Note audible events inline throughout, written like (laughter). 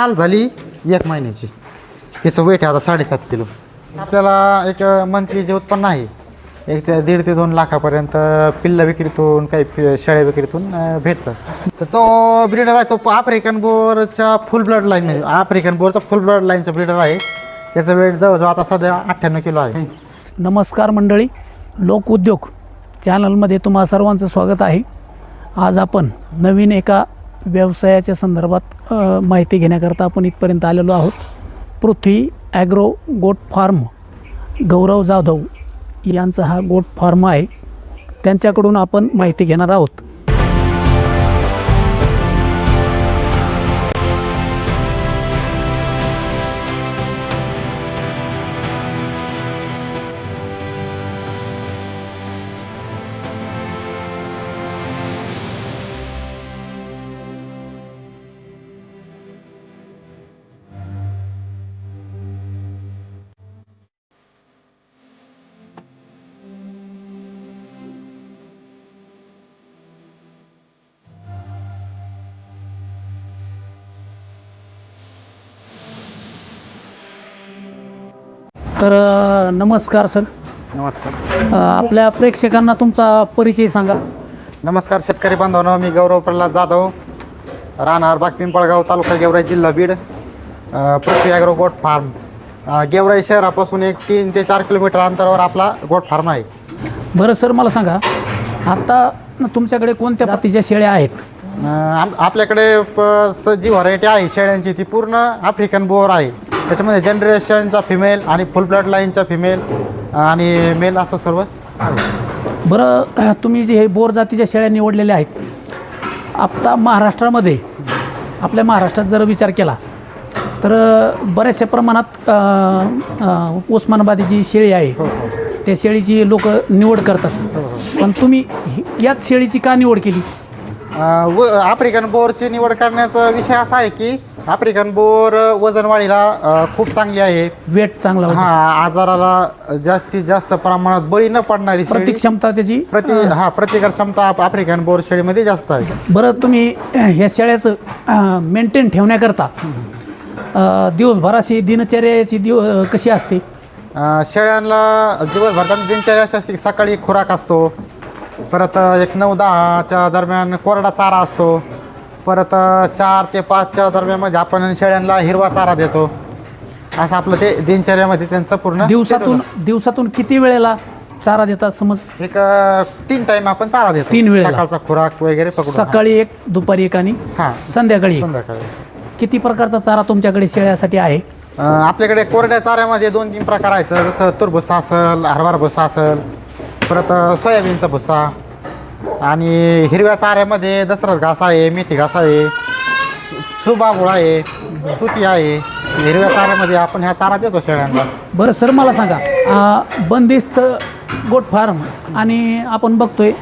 काल झाली एक महिन्याची. हिचं वेट आहे आता साडेसात किलो. आपल्याला एक मंथली जे उत्पन्न आहे एक ते दीड ते दोन लाखापर्यंत पिल्ला विक्रीतून काही पि- शेळ्या विक्रीतून अं, भेटतं. तर तो ब्रीडर आहे तो आफ्रिकन बोरचा फुल ब्लड लाईन म्हणजे आफ्रिकन बोरचा फुल ब्लड लाईनचा ब्रीडर आहे. त्याचा वेट जवळजवळ आता सध्या अठ्ठ्याण्णव किलो आहे. नमस्कार मंडळी लोकउद्योग चॅनलमध्ये तुम्हा सर्वांचं स्वागत आहे. आज आपण नवीन एका व्यवसायाच्या संदर्भात माहिती घेण्याकरता आपण इथपर्यंत आलेलो आहोत. Prithvi agro goat farm Gaurav Jadhav यांचा हा गोट फार्म आहे. त्यांच्याकडून आपण माहिती घेणार आहोत. तर अ, नमस्कार सर. नमस्कार. अ, आपल्या प्रेक्षकांना तुमचा परिचय सांगा. नमस्कार शेतकरी बांधवांनो. मी गौरव प्रल्हाद जाधव राहणार बागपिंपळगाव तालुका गेवराई जिल्हा बीड अ, पृथ्वी ॲग्रो गोट फार्म. अ, गेवराई शहरापासून एक तीन ते चार किलोमीटर अंतरावर आपला गोट फार्म आहे. बरं सर मला सांगा. आता तुमच्याकडे कोणत्या जातीच्या शेळ्या आहेत? अ, आम- आपल्याकडे प- स- जी व्हरायटी आहे शेळ्यांची ती पूर्ण आफ्रिकन बोर आहे. त्याच्यामध्ये जनरेशनचा फिमेल आणि फुल ब्लड लाईनचा फिमेल आणि मेल असं सर्व. बरं (clears throat) तुम्ही जे हे बोर जातीच्या शेळ्या निवडलेल्या आहेत आता महाराष्ट्रामध्ये आपल्या महाराष्ट्रात जर विचार केला तर बऱ्याचशा प्रमाणात अ, अ, उस्मानाबादी जी शेळी आहे. त्या शेळीची लोक निवड करतात. पण तुम्ही ही- याच शेळीची का निवड केली? अ, व आफ्रिकन बोरची निवड करण्याचा विषय असा आहे की आफ्रिकन बोर वजनवाढीला अ, खूप चांगली आहे. वेट चांगला हा होता आजाराला जास्तीत जास्त प्रमाणात बळी न पडणारी शेळी. प्रतिक्षमता त्याची? प्रति हा. प्रतिकार क्षमता आप- आफ्रिकन बोर शेळीमध्ये जास्त आहे. बरं तुम्ही ह्या शेळ्याचं मेंटेन ठेवण्याकरता अ, दिवसभराची दिनचर्याची दिव अ, कशी असते? अ, शेळ्यांना दिवसभर त्यांची दिनचर्या अशी असते की सकाळी खुराक असतो परत एक नऊ दहाच्या दरम्यान कोरडा चारा असतो परत चार ते पाचच्या दरम्यानमध्ये आपण शेळ्यांना हिरवा चारा देतो. असं आपलं ते दिनचर्यामध्ये त्यांचं पूर्ण दिवसातून दिवसातून किती वेळेला चारा देतात? समज एक तीन टाइम आपण चारा देतो. तीन वेळेला. सकाळचा खुराक वगैरे पकडून. सकाळी एक दुपारी एक आणि हा. संध्याकाळी एक. संध्याकाळी किती प्रकारचा चारा तुमच्याकडे शेळ्यासाठी आहे? अ, आपल्याकडे कोरड्या चाऱ्यामध्ये दोन तीन प्रकार आहेत. जसं तुरभुसा असेल हरभरा भुसा असेल परत अ, सोयाबीनचा भुसा आणि हिरव्या चाऱ्यामध्ये दसरथ घास आहे मेथी घास आहे सुबागुळ आहे तुती आहे. हिरव्या चाऱ्यामध्ये आपण ह्या चारा देतो शेळ्यांना. बरं सर मला सांगा आ, बंदिस्त गोट फार्म आणि आपण बघतोय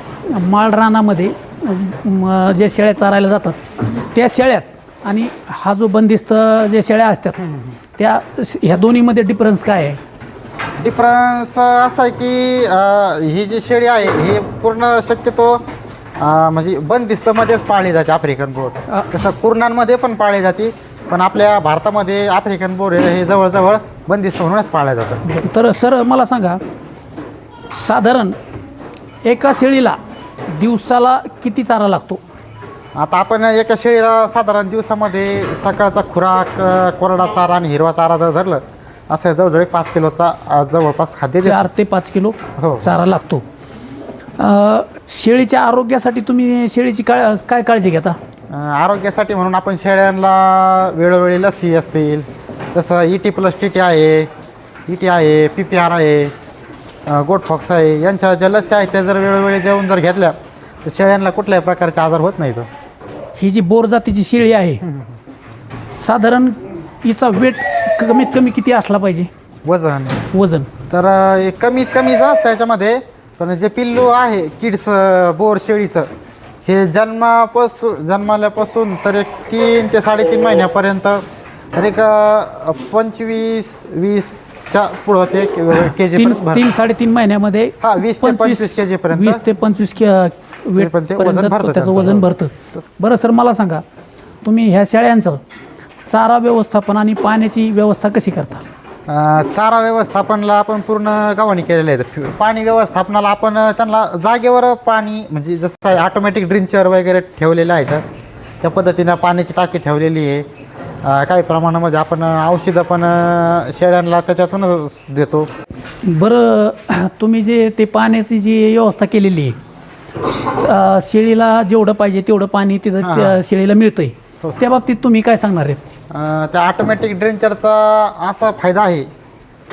माळरानामध्ये म, जे शेळ्या चारायला जातात त्या शेळ्यात आणि हा जो बंदिस्त जे शेळ्या असतात त्या ह्या दोन्हीमध्ये डिफरन्स काय आहे? डिफरन्स असा आहे की अ, ही जी शेळी आहे ही पूर्ण शक्यतो अ, म्हणजे बंदिस्तमध्येच पाळली जाते आफ्रिकन बोर. तसं कुर्णांमध्ये पण पाळली जाते पण आपल्या भारतामध्ये आफ्रिकन बोर हे जवळजवळ बंदिस्त म्हणूनच पाळल्या जातात. तर सर मला सांगा साधारण एका शेळीला दिवसाला किती चारा लागतो? आता आपण एका शेळीला साधारण दिवसामध्ये सकाळचा खुराक अ, कोरडा चारा आणि हिरवा चारा जर धरलं असं जवळजवळ एक पाच किलोचा जवळपास खाद्य. चार ते पाच किलो हो. चारा लागतो. अ, शेळीच्या आरोग्यासाठी तुम्ही शेळीची काळ काय काळजी घेता? अ, आरोग्यासाठी म्हणून आपण शेळ्यांना वेळोवेळी लसी असतील जसं E T plus T T आहे ई टी आहे पी पी आर आहे अ, गोट फॉक्स आहे. यांच्या ज्या लसी आहेत त्या जर वेळोवेळी देऊन जर घेतल्या तर शेळ्यांना कुठल्याही प्रकारचे आजार होत नाहीत. ही जी बोर जातीची शेळी आहे साधारण हिचा वेट कमीत कमी किती असला पाहिजे? वजन. वजन. तर अ, कमीत कमी जर असतं याच्यामध्ये पण जे पिल्लू आहे किड्स बोर शेळीचं हे जन्मापासून जन्माल्यापासून तर एक तीन ते साडेतीन महिन्यापर्यंत तर एक अ, पंचवीस वीसच्या पुढं ते के जी तीन तीन साडेतीन महिन्यामध्ये हा, 20 ते 25 kg पर्यंत. वीस ते पंचवीस वेट पण ते वजन पर्यंत भरतं त्याचं त्यांचं. वजन भरतं. बरं सर मला सांगा तुम्ही ह्या शेळ्यांचं चारा व्यवस्थापन आणि पाण्याची व्यवस्था कशी करता? अं, चारा व्यवस्थापनला आपण पूर्ण गावाने केलेलं आहे फि- पाणी व्यवस्थापनाला आपण त्यांना जागेवर पाणी म्हणजे जसं ऑटोमॅटिक ड्रिंचर वगैरे ठेवलेलं आहे तर त्या पद्धतीनं पाण्याची टाकी ठेवलेली आहे. अं, काही प्रमाणामध्ये आपण औषधं पण अं, शेळ्यांना त्याच्यातूनच देतो. बरं (clears throat) तुम्ही जे ते पाण्याची जी व्यवस्था केलेली आहे अ, शेळीला जेवढं पाहिजे तेवढं पाणी तिथं त्या शेळीला मिळतंय. त्या बाबतीत तुम्ही काय सांगणार आहेत? अं, त्या ऑटोमॅटिक ड्रेंचरचा असा फायदा आहे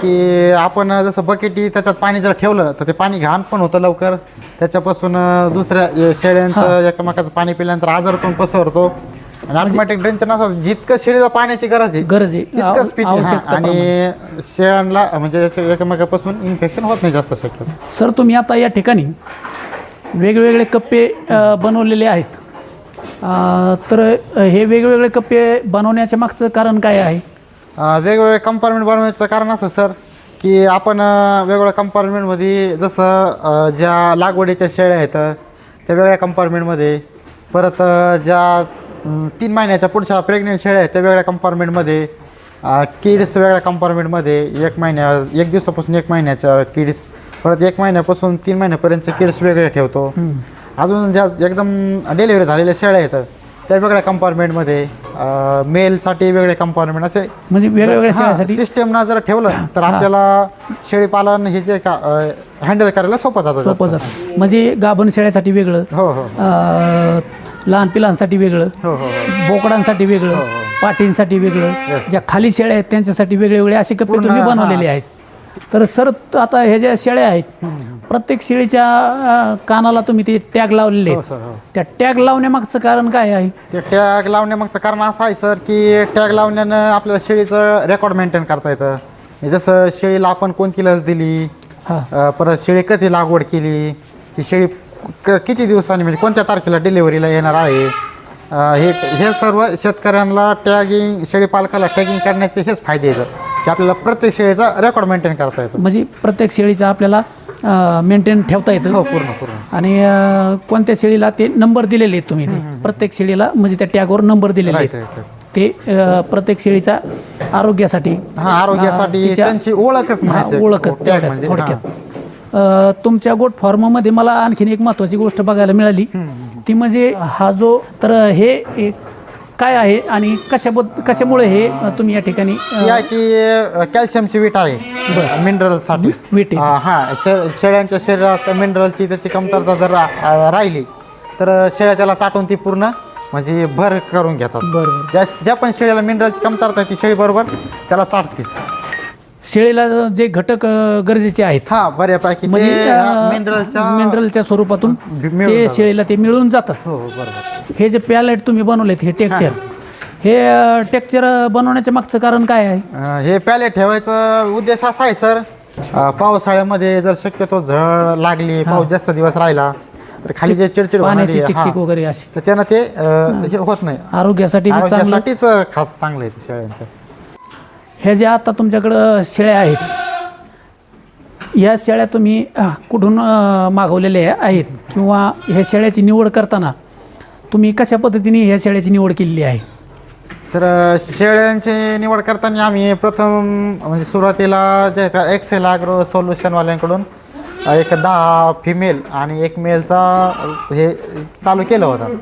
की आपण जसं बकेटी त्याच्यात पाणी जर ठेवलं तर ते पाणी घाण पण होतं लवकर. त्याच्यापासून अं, दुसऱ्या अं, शेळ्यांचं एकमेकाचं पाणी पिल्यानंतर आजार पण पसरतो. आणि ऑटोमॅटिक ड्रेंचर नसतं जितकं शेळीला पाण्याची गरज आहे गरज आहे. तितकंच आव- पिते हां. आवश्यकता आणि शेळ्यांना म्हणजे याच्या एकमेकापासून इन्फेक्शन होत नाही जास्त शक्यतो. सर तुम्ही आता या ठिकाणी वेगवेगळे कप्पे अ, बनवलेले आहेत. तर हे वेगवेगळे कप्पे बनवण्याच्या मागचं कारण काय आहे? अ, वेगवेगळे कंपार्टमेंट बनवायचं कारण असं सर की आपण अ, वेगवेगळ्या कंपार्टमेंटमध्ये जसं अ, ज्या लागवडीच्या शेळ्या आहेत त्या वेगळ्या कंपार्टमेंटमध्ये परत अ, ज्या अम, तीन महिन्याच्या पुढच्या प्रेग्नेंट शेळ्या आहेत त्या वेगळ्या कंपार्टमेंटमध्ये किड्स वेगळ्या कंपार्टमेंटमध्ये एक महिन्या एक दिवसापासून एक महिन्याच्या किड्स परत एक महिन्यापासून तीन महिन्यापर्यंतचे किड्स वेगळे ठेवतो. अजून ज्या एकदम डिलिव्हरी झालेल्या शेळ्या आहेत त्या वेगळ्या कंपार्टमेंटमध्ये मेलसाठी वेगळे कंपार्टमेंट असे. म्हणजे वेगवेगळ्या शेळ्यासाठी? सिस्टम जर ठेवलं तर आपल्याला शेळी पालन हे जे का हँडल करायला सोपं जातं. सोपं जातं. म्हणजे गाभण शेळ्यासाठी वेगळं हो हो. लहान पिलांसाठी वेगळं हो हो हो. बोकडांसाठी वेगळं पाटींसाठी वेगळं. ज्या खाली शेळ्या आहेत त्यांच्यासाठी वेगळे वेगळे असे कप्पे तुम्ही बनवलेले आहेत. तर सर आता हे ज्या शेळ्या आहेत प्रत्येक शेळीच्या कानाला तुम्ही ते टॅग लावलेले हो आहेत सर हो. त्या टॅग लावण्यामागचं कारण काय आहे? ते टॅग लावण्यामागचं कारण असं आहे सर की टॅग लावण्यानं आपल्याला शेळीचं रेकॉर्ड मेंटेन करता येतं. म्हणजे जसं शेळीला आपण कोणती लस दिली हा. अ, परत शेळी कधी लागवड केली ती शेळी क- किती दिवसांनी म्हणजे कोणत्या तारखेला डिलिव्हरीला येणार आहे? अ, हे हे सर्व शेतकऱ्यांना टॅगिंग शेळी पालकाला टॅगिंग करण्याचे हेच फायदे आहेत. की आपल्याला प्रत्येक शेळीचा रेकॉर्ड मेंटेन करता येतो. म्हणजे प्रत्येक शेळीचा आपल्याला मेंटेन ठेवता येतं. हो पूर्ण पूर्ण. आणि अ, कोणत्या शेळीला ते नंबर दिलेले आहेत तुम्ही ते? प्रत्येक शेळीला म्हणजे त्या टॅगवर नंबर दिलेले आहेत. ते अ, प्रत्येक शेळीच्या आरोग्यासाठी हा आरोग्यासाठी तिच्या- त्यांची ओळखच हा, म्हणायची ओळखच तेवढ्यात, म्हणजे, थोडक्यात. अ, तुमच्या गोट फॉर्ममध्ये मला आणखीन एक महत्त्वाची गोष्ट बघायला मिळाली. ती म्हणजे हा जो तर हे एक काय आहे आणि कशाबद्द कशामुळे हे तुम्ही या ठिकाणी कॅल्शियमची वीट आहे. मिनरलसाठी. वीट. हा शे- शेळ्यांच्या शरीरात मिनरलची त्याची कमतरता जर रा- राहिली तर शेळ्या त्याला चाटून ती पूर्ण म्हणजे भर करून घेतात. बरोबर ज्या ज्या पण शेळीला मिनरलची कमतरता आहे ती शेळी बरोबर त्याला चाटतीच. शेळीला जे घटक अ, गरजेचे आहेत. हा बऱ्यापैकी म्हणजे मिनरलच्या मिनरलच्या स्वरूपातून मिळून ते जातात. शेळीला ते मिळून जातात. हो बरोबर. हे जे पॅलेट तुम्ही बनवलेत हे टेक्चर हे. टेक्चर बनवण्याच्या मागचं कारण काय आहे? अ, हे प्याले ठेवायचं उद्देश असा आहे सर. अ, पावसाळ्यामध्ये जर शक्यतो झळ लागली पाऊस जास्त दिवस राहिला तर खाली जे चिडचिड पाण्याची होणारी चिकचिक वगैरे अशी. तर त्यानं ते अ, हे होत नाही. आरोग्यासाठी बी चांगलं. आरोग्यासाठीच अ, खास चांगलं आहे ते शेळ्यांचं. हे ज्या आता तुमच्याकडं शेळ्या आहेत या शेळ्या तुम्ही कुठून मागवलेल्या आहेत? किंवा ह्या शेळ्याची निवड करताना तुम्ही कशा पद्धतीने ह्या शेळ्याची निवड केलेली आहे? तर शेळ्यांची निवड करताना आम्ही प्रथम म्हणजे सुरुवातीला जे का एक्सेल आग्रो सोल्युशनवाल्यांकडून एक दहा फिमेल आणि एक मेलचा हे चालू केलं होतं.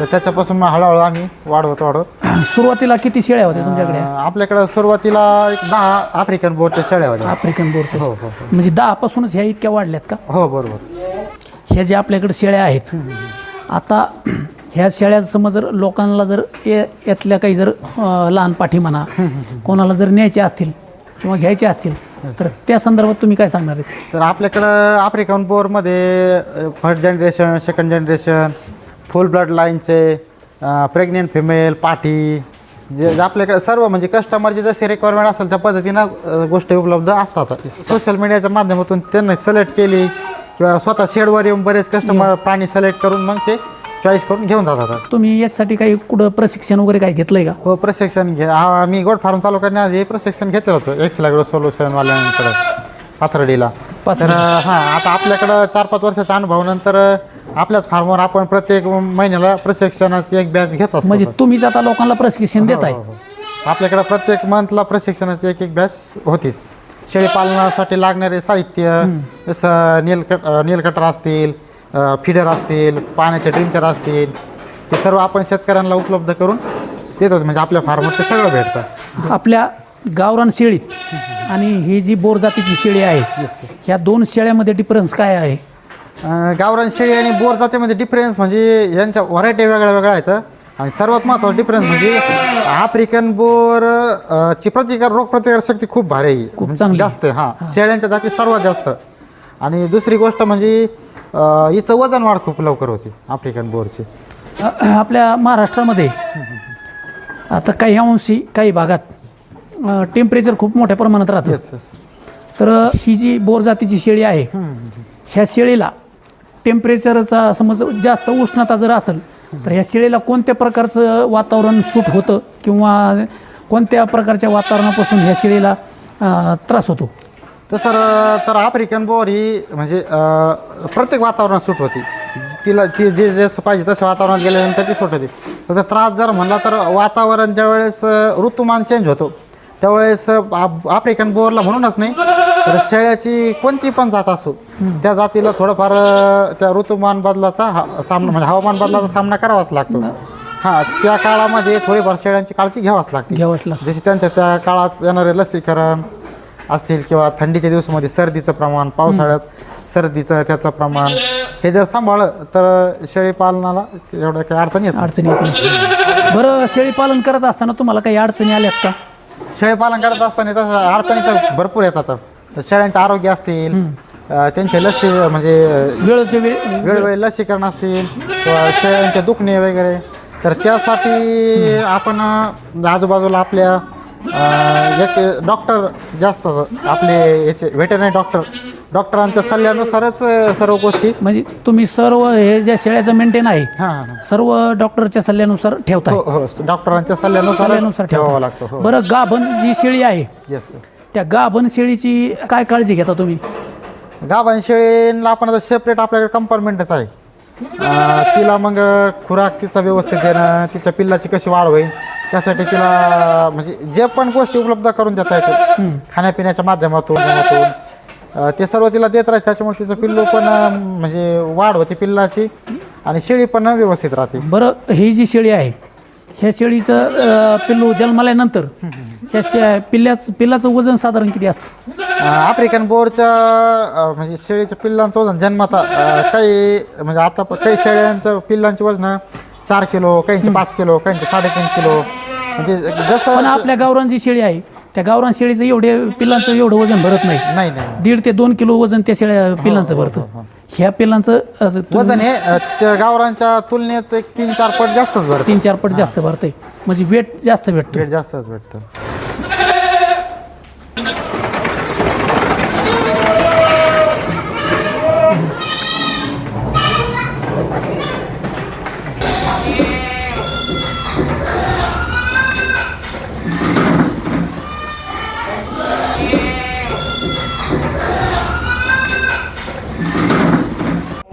तर त्याच्यापासून मग हळूहळू आम्ही वाढवत वाढवत (clears throat) सुरुवातीला किती शेळ्या होत्या तुमच्याकडे? आपल्याकडं सुरुवातीला एक दहा आफ्रिकन बोरच्या शेळ्या होत्या. आफ्रिकन हो बोरच्या हो हो. म्हणजे दहापासूनच ह्या इतक्या वाढल्यात का? हो बरोबर. ह्या ज्या आपल्याकडे शेळ्या आहेत आता (clears throat) ह्या शेळ्या समज जर लोकांना जर या- यातल्या काही जर अं, लहान पाठी म्हणा कोणाला जर न्यायचे असतील किंवा घ्यायचे असतील तर त्या संदर्भात तुम्ही काय सांगणार आहेत? तर आपल्याकडं African बोरमध्ये first generation second generation full blood लाईनचे प्रेग्नेंट फिमेल पाठी जे आपल्याकडे सर्व म्हणजे कस्टमरची जशी रिक्वायरमेंट असेल त्या पद्धतीनं गोष्टी उपलब्ध असतात. सोशल मीडियाच्या माध्यमातून त्यांनी सिलेक्ट केली किंवा स्वतः शेडवर येऊन बरेच कस्टमर प्राणी सिलेक्ट करून मग ते चॉईस करून घेऊन जातात. तुम्ही यासाठी काही कुठं प्रशिक्षण वगैरे काही घेतलंय का? हो प्रशिक्षण घे. हा मी गोट फार्म चालू करण्याआधी हे प्रशिक्षण घेतलं होतं. एक्स लॅग्रो सोल्युशनवाल्यांकडे पाथर्डीला. तर हां आता आपल्याकडं चार पाच वर्षाच्या अनुभवानंतर आपल्याच फार्मवर आपण प्रत्येक महिन्याला प्रशिक्षणाची एक बॅच घेत असतो म्हणजे तुम्हीच आता लोकांना प्रशिक्षण देताय. हो, हो. आपल्याकडे प्रत्येक मंथला प्रशिक्षणाची एक एक बॅच होतीच. शेळी पालनासाठी लागणारे साहित्य जसं नीलकट नीलकटर असतील फिडर असतील पाण्याचे ड्रिंचर असतील ते सर्व आपण शेतकऱ्यांना उपलब्ध करून देत. होतो म्हणजे आपल्या फार्मवर ते सगळं भेटतं. आपल्या गावरान शेळीत आणि ही जी बोर जातीची शेळी आहे ह्या दोन शेळ्यामध्ये डिफरन्स काय आहे? गावरान शेळी आणि बोर जातीमध्ये डिफरन्स म्हणजे यांच्या व्हरायटी वेगळ्या वेगळ्या आहेत. आणि सर्वात महत्त्वाचा डिफरन्स म्हणजे आफ्रिकन बोर ची प्रतिकार रोग प्रतिकार शक्ती खूप भारी आहे. म्हणजे चांगली. जास्त हां. शेळ्यांच्या जाती सर्वात जास्त. आणि दुसरी गोष्ट म्हणजे अं, हिचं वजन वाढ खूप लवकर होती आफ्रिकन बोरची. अ, आपल्या महाराष्ट्रामध्ये आता काही अंशी काही भागात टेम्परेचर खूप मोठ्या प्रमाणात राहतं. येस येस तर ही जी बोर जातीची शेळी आहे ह्या शेळीला टेम्परेचरचा समज जास्त उष्णता जर असेल तर ह्या शेळीला कोणत्या प्रकारचं वातावरण सूट होतं किंवा कोणत्या प्रकारच्या वातावरणापासून ह्या शेळीला त्रास होतो? तसं तर आफ्रिकन बोर ही म्हणजे प्रत्येक वातावरणात सूट होती. तिला ती जे जसं पाहिजे तसं वातावरणात गेल्यानंतर ती सूट होती. तर त्रास जर म्हणला तर वातावरण ज्यावेळेस ऋतुमान चेंज होतो त्यावेळेस आफ्रिकन बोरला म्हणूनच नाही तर शेळ्याची कोणती पण जात असो त्या जातीला थोडंफार त्या ऋतुमान बदलाचा हा- सामना म्हणजे हवामान बदलाचा सामना करावाच लागतो. हां त्या काळामध्ये थोडीफार शेळ्यांची काळजी घ्यावाच लागते. घ्यावंच लागतं. जसे त्यांच्या त्या काळात येणारे लसीकरण असतील किंवा थंडीच्या दिवसामध्ये सर्दीचं प्रमाण पावसाळ्यात सर्दीचं त्याचं प्रमाण हे जर सांभाळलं तर शेळी पालनाला एवढ्या काही अडचणी येत नाही. अडचणी येत नाही. बरं शेळी पालन करत असताना तुम्हाला काही अडचणी आल्यात का? शेळी पालन करत असताना तसं अडचणी तर भरपूर येतात. शेळ्यांचे आरोग्य असतील अं, त्यांचे लसी म्हणजे वेळोवेळी लसीकरण असतील किंवा शेळ्यांचे दुखणे वगैरे. तर त्यासाठी आपण अं, आजूबाजूला आपल्या अं, एक डॉक्टर जास्त आपले याचे व्हेटरनरी डॉक्टर डॉक्टरांच्या सल्ल्यानुसारच अं, सर्व गोष्टी म्हणजे तुम्ही सर्व हे ज्या शेळ्याचं मेंटेन आहे हां. सर्व डॉक्टरच्या सल्ल्यानुसार ठेवताय. हो हो डॉक्टरांच्या सल्ल्यानुसार सल्ल्यानुसार ठेवावा लागतो हो. बरं गाभण जी शेळी आहे येस त्या गाभण शेळीची काय काळजी घेता तुम्ही? गाभण शेळीला आपण आता सेपरेट आपल्याकडे कंपार्टमेंटच आहे. अं, तिला मग खुराक तिचा व्यवस्थित देणं तिच्या पिल्लाची कशी वाढ होईल त्यासाठी तिला म्हणजे जे पण गोष्टी उपलब्ध करून देता येतील खाण्यापिण्याच्या माध्यमातून अं, ते सर्व तिला देत राहते त्याच्यामुळे तिचं पिल्लू पण अं, म्हणजे वाढ होते पिल्लाची आणि शेळी पण व्यवस्थित राहते. बरं ही जी शेळी आहे ह्या शेळीचं अं, पिल्लू जन्माल्यानंतर ह्या शे पिल्ल्याच पिल्लाचं वजन साधारण किती असतं? अं, आफ्रिकन बोरच्या अं, म्हणजे शेळीच्या पिल्लांचं वजन जन्माता अं, काही म्हणजे आता प- काही शेळ्यांचं पिल्लांची वजन चार किलो काहींचे पाच किलो काहींचे साडेतीन किलो. म्हणजे पण जसं आपल्या गावरान जी शेळी आहे त्या गावरान शेळीचं एवढे पिल्लांचं एवढं वजन भरत नाही. नाही नाही. दीड ते दोन किलो वजन त्या शेळ्या पिल्लांचं भरतं. ह्या पिल्लांचं अं, तुम्ही वजन हे अं, त्या गावरांच्या तुलनेत एक तीन चार पट जास्तच भरत. तीन चार पट जास्त भरतंय. म्हणजे वेट जास्त भेटतो वेट जास्तच भेटतं.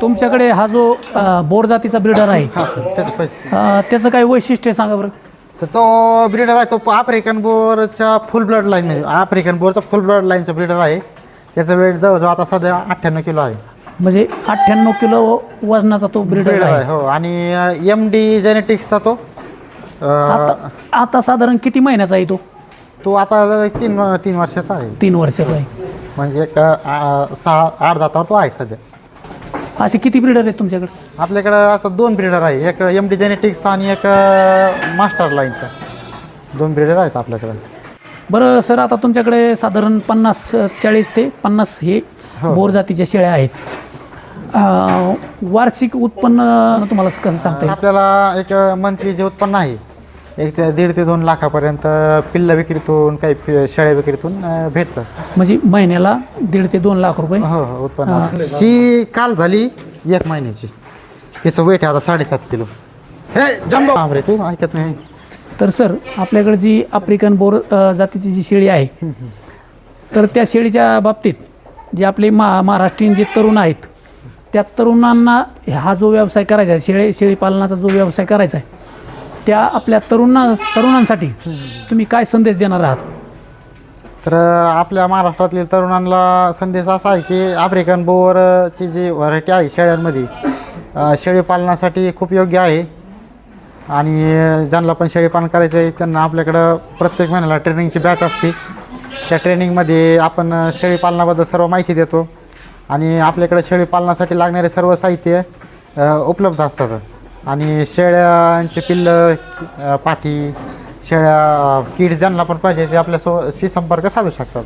तुमच्याकडे हा जो अं, बोर जातीचा ब्रिडर आहे त्याचं काय वैशिष्ट्य आहे सांगा बरं? तर तो ब्रीडर आहे तो आफ्रिकन बोरच्या फुल ब्लड लाईन म्हणजे आफ्रिकन बोरचा फुल ब्लड लाईनचा ब्रीडर आहे. त्याचा वेट जवळजवळ आता सध्या अठ्ठ्याण्णव किलो आहे. म्हणजे अठ्ठ्याण्णव किलो वजनाचा तो ब्रिडर आहे. आहे हो. आणि एम डी जेनेटिक्सचा तो आता आता साधारण किती महिन्याचा आहे तो? तो आता तीन तीन वर्षाचा आहे. तीन वर्षाचा आहे. म्हणजे एक अं, सहा आठ दातावर तो आहे सध्या. असे किती ब्रिडर आहेत तुमच्याकडे? आपल्याकडं आता दोन ब्रीडर आहे. एक एम डी जेनेटिक्स आणि एक मास्टर लाईनचा दोन ब्रीडर आहेत आपल्याकडे. बरं सर आता तुमच्याकडे साधारण पन्नास अ, चाळीस ते पन्नास हे हो. बोर जातीच्या शेळ्या आहेत. अ, वार्षिक उत्पन्न तुम्हाला कसं सांगता येईल? आपल्याला एक मंथली जे उत्पन्न आहे एक ते दीड ते दोन लाखापर्यंत पिल्ल विक्रीतून काही पि- शेळ्या विक्रीतून अं, भेटतं म्हणजे महिन्याला दीड ते दोन लाख रुपये? हो हो उत्पन्न. ही. काल झाली एक महिन्याची. तिचं वेट आहे आता साडेसात किलो. हे जम्बो! रे तू ऐकत नाही. तर सर आपल्याकडे जी आफ्रिकन बोर अ, जातीची जी शेळी आहे तर त्या शेळीच्या बाबतीत जे आपले मा महाराष्ट्रीयन जे तरुण आहेत त्या तरुणांना हा जो व्यवसाय करायचा आहे शेळी शेळी पालनाचा जो व्यवसाय करायचा आहे त्या आपल्या तरुणा तरुणांसाठी तुम्ही काय संदेश देणार आहात? तर आपल्या महाराष्ट्रातील तरुणांना संदेश असा आहे की आफ्रिकन बोवरची जी व्हरायटी आहे शेळ्यांमध्ये अ, शेळी पालनासाठी खूप योग्य आहे. आणि ज्यांना पण शेळी पालन करायचं आहे त्यांना आपल्याकडं प्रत्येक महिन्याला ट्रेनिंगची बॅच असते. त्या ट्रेनिंगमध्ये आपण शेळी पालनाबद्दल सर्व माहिती देतो. आणि आपल्याकडे शेळी पालनासाठी लागणारे सर्व साहित्य अ, उपलब्ध असतात आणि शेळ्यांचे पिल्लं पाठी शेळ्या किड्स ज्यांना पण पाहिजे ते आपल्याशी संपर्क साधू शकतात.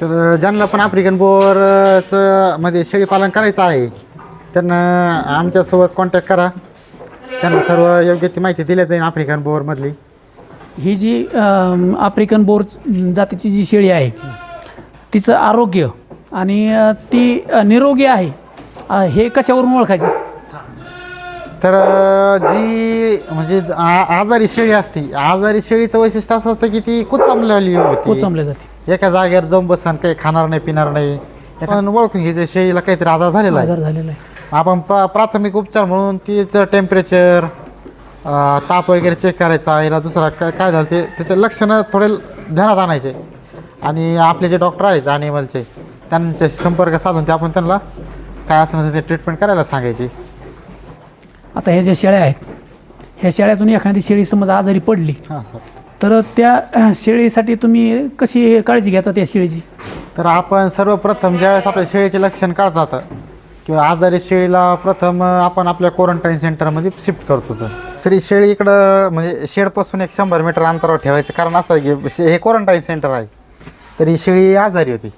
तर ज्यांना पण आफ्रिकन बोअरचं मध्ये शेळी पालन करायचं आहे त्यांना आमच्यासोबत कॉन्टॅक्ट करा. त्यांना सर्व योग्य ती माहिती दिल्या जाईल आफ्रिकन बोअरमधली ही जी आफ्रिकन बोर जातीची जी शेळी आहे तिचं आरोग्य आणि ती निरोगी आहे हे कशावरून ओळखायचं? तर जी म्हणजे आ- आजारी शेळी असते आजारी शेळीचं वैशिष्ट्य असं असतं की ती कुचामलेली होती. जाते. एका जागेवर जाऊन बसन काही खाणार नाही पिणार नाही. आपण ओळखून घ्यायचं शेळीला काहीतरी आजार झालेला आहे. आजार झालेला आहे. आपण प्रा प्राथमिक उपचार म्हणून तिचं टेम्परेचर ताप वगैरे चेक करायचा याला दुसरा काय काय झालं ते त्याचे लक्षणं थोडे ध्यानात आणायचे. आणि आपले जे डॉक्टर आहेत ॲनिमलचे त्यांच्याशी संपर्क साधून ते आपण त्यांना काय असं ते ट्रीटमेंट करायला सांगायची. आता ह्या ज्या शेळ्या आहेत ह्या शेळ्यातून एखादी शेळी समज आजारी पडली हां सर. तर त्या (clears throat) शेळीसाठी तुम्ही कशी काळजी घेता त्या शेळीची? तर आपण सर्वप्रथम ज्यावेळेस आपल्या शेळीचे लक्षण काढतात किंवा आजारी शेळीला प्रथम आपण आपल्या क्वारंटाईन सेंटरमध्ये शिफ्ट करतो तर सरी शेळी इकडं म्हणजे शेडपासून एक शंभर मीटर अंतरावर ठेवायचं कारण असं आहे की शे- हे क्वारंटाईन सेंटर आहे तर ही शेळी आजारी होती.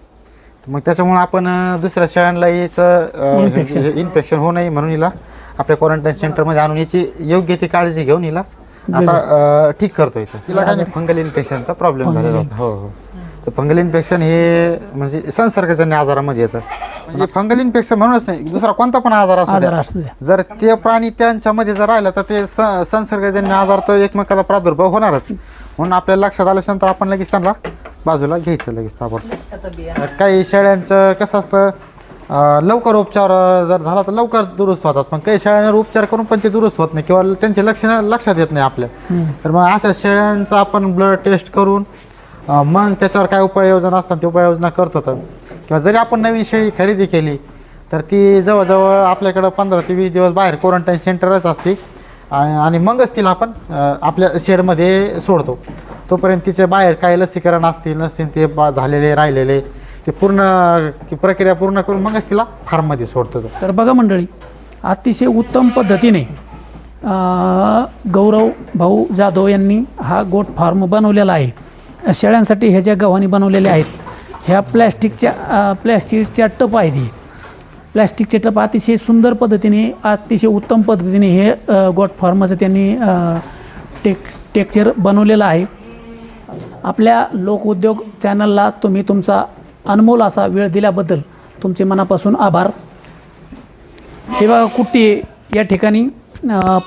मग त्याच्यामुळं आपण दुसऱ्या शेळ्यांना Infection. हिचं इन्फेक्शन होऊ नये म्हणून हिला आपल्या क्वारंटाईन सेंटरमध्ये आणून याची योग्य ती काळजी घेऊन हिला आता ठीक करतो इथं. तिला काय फंगल इन्फेक्शनचा प्रॉब्लेम झालेला होता. हो हो. तर फंगल इन्फेक्शन हे म्हणजे संसर्गजन्य आजारामध्ये येतं. म्हणजे फंगल इन्फेक्शन म्हणूनच नाही दुसरा कोणता पण आजार असू आजार द्या. असू द्या. जर ते प्राणी त्यांच्यामध्ये जर राहिलं तर ते स- संसर्गजन्य आजार तर एकमेकाला प्रादुर्भाव होणारच. म्हणून आपल्याला लक्षात आल्यानंतर आपण लगेच त्यांना बाजूला घ्यायचं लगेच ताबडतोब. काही शेळ्यांचं कसं असतं अं, लवकर उपचार अं, जर झाला तर लवकर दुरुस्त होतात. पण काही शेळ्यांवर उपचार करून पण ते दुरुस्त होत नाही किंवा त्यांचे लक्षणं लक्षात येत नाही आपल्या. तर मग अशा शेळ्यांचं आपण ब्लड टेस्ट करून अं, मग त्याच्यावर काय उपाययोजना असतात ते उपाययोजना करत होतं किंवा जरी आपण नवीन शेळी खरेदी केली तर ती जवळजवळ आपल्याकडं पंधरा ते वीस दिवस बाहेर क्वारंटाईन सेंटरच असते. आणि आणि मगच तिला आपण अं, आपल्या शेडमध्ये सोडतो. तोपर्यंत तिचे बाहेर काय लसीकरण असतील नसतील ते बा झालेले राहिलेले. ते पूर्ण की प्रक्रिया पूर्ण करून मगच तिला फार्ममध्ये सोडतो तो. तर बघा मंडळी अतिशय उत्तम पद्धतीने अ, गौरव भाऊ जाधव यांनी हा गोट फार्म बनवलेला आहे. शेळ्यांसाठी ह्या ज्या गव्हाणी बनवलेल्या आहेत ह्या प्लॅस्टिकच्या अ, प्लॅस्टिकच्या टप आहेत हे. प्लॅस्टिकचे टप अतिशय सुंदर पद्धतीने अतिशय उत्तम पद्धतीने हे अ, गोट फार्माचं त्यांनी अ, टेक टेक्चर बनवलेलं आहे. आपल्या लोकउद्योग चॅनलला तुम्ही तुमचा अनमोल असा वेळ दिल्याबद्दल तुमचे मनापासून आभार. हे बघा कुट्टी या ठिकाणी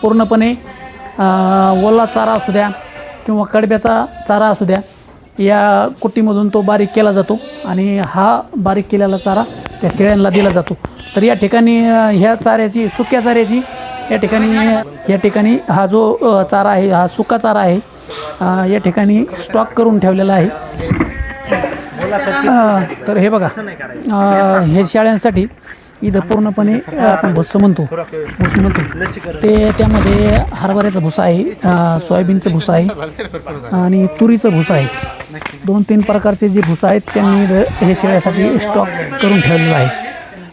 पूर्णपणे ओला चारा असू द्या किंवा कडब्याचा चारा असू द्या या कुट्टीमधून तो बारीक केला जातो आणि हा बारीक केलेला चारा त्या शेळ्यांना दिला जातो. तर या ठिकाणी ह्या चाऱ्याची सुक्या चाऱ्याची या ठिकाणी या ठिकाणी हा जो चारा आहे हा सुका चारा आहे या ठिकाणी स्टॉक करून ठेवलेला आहे. तर हे बघा. हे. शेळ्यांसाठी इथं पूर्णपणे आपण भुस्स म्हणतो. भुस म्हणतो. ते त्यामध्ये हरभऱ्याचा भुसा आहे सोयाबीनचं भुसा आहे आणि तुरीचं भुसा आहे. दोन तीन प्रकारचे जे भुसा आहेत त्यांनी हे शेळ्यासाठी स्टॉक करून ठेवलेला आहे.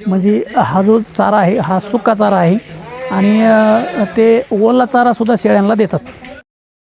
म्हणजे हा जो चारा आहे हा सुका चारा आहे आणि ते ओला चारासुद्धा शेळ्यांना देतात.